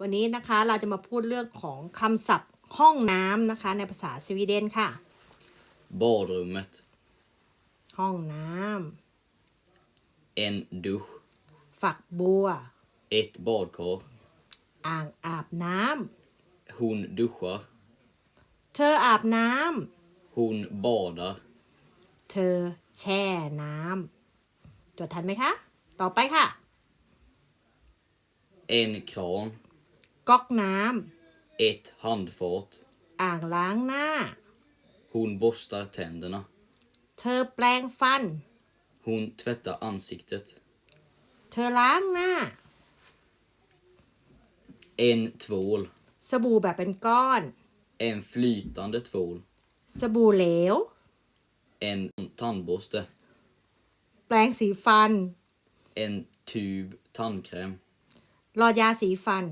วันนี้นะคะเราจะมาพูดเรื่องของคำศัพท์ห้องน้ำนะคะ ในภาษาสวีเดนค่ะ Badrummet. ห้องน้ En dusch. ำฝักบัว Ett badkar. อ่างอาบน้ Hon duschar. ำเธออาบน้ Hon badar. ำเธอแช่น้ำจดทันไหมคะ ต่อไปค่ะ En kran. ก๊อกน้ Ett handfat. ำอ่างล้างหน้า Hon borstar tänderna. เธอแปลงฟัน Hon tvättar ansiktet. เธอล้างหน้า En tvål. สบู่แบบเป็นก้อน En flytande tvål. สบู่เหลว En tandborste. แปรงสีฟัน En tub tandkräm. หลอดยาสีฟัน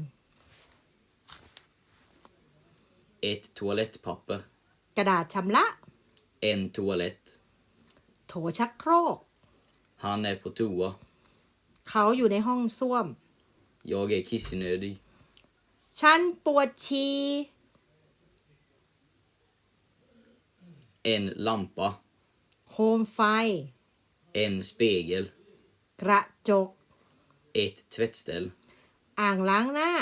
Ett toalettpapper. กระดาษชำระ En toalett. โถชักโครก Han är på toa. เขาอยู่ในห้องส้วม Jag är kissnödig. ฉันปวดฉี่ En lampa. โคมไฟ En spegel. กระจก Ett tvättställ. อ่างล้างหน้า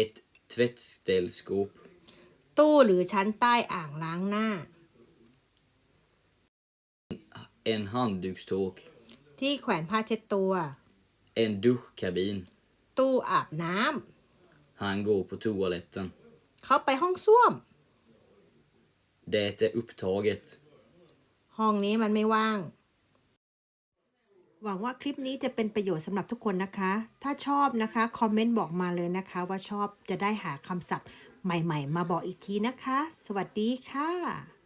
Ett tvättställskåp. ตู้หรือชั้นใต้อ่างล้างหน้า En handdukståk. ที่แขวนผ้าเช็ดตัว En duschkabin. ตู้อาบน้ Han går på toaletten. ำเขาไปห้องส้วม Det är upptaget. ห้องนี้มันไม่ว่าง หวังว่าคลิปนี้จะเป็นประโยชน์สำหรับทุกคนนะคะ ถ้าชอบนะคะ คอมเมนต์บอกมาเลยนะคะ ว่าชอบจะได้หาคำศัพท์ ใหม่ ๆ มาบอกอีกทีนะคะ สวัสดีค่ะ